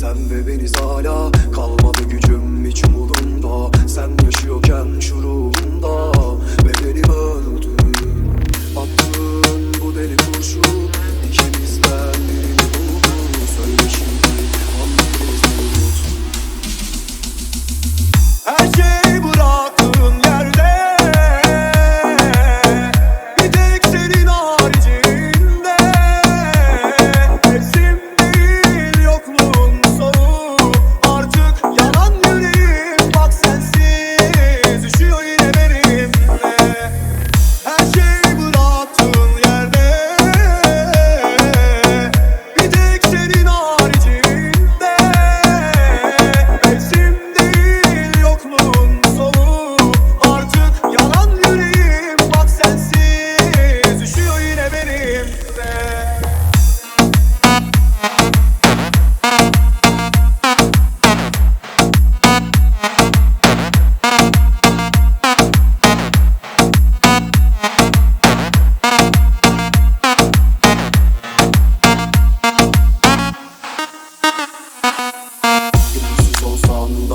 Sen ve beniz hala Kalmadı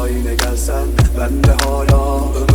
yine gelsen Ben de hala ömür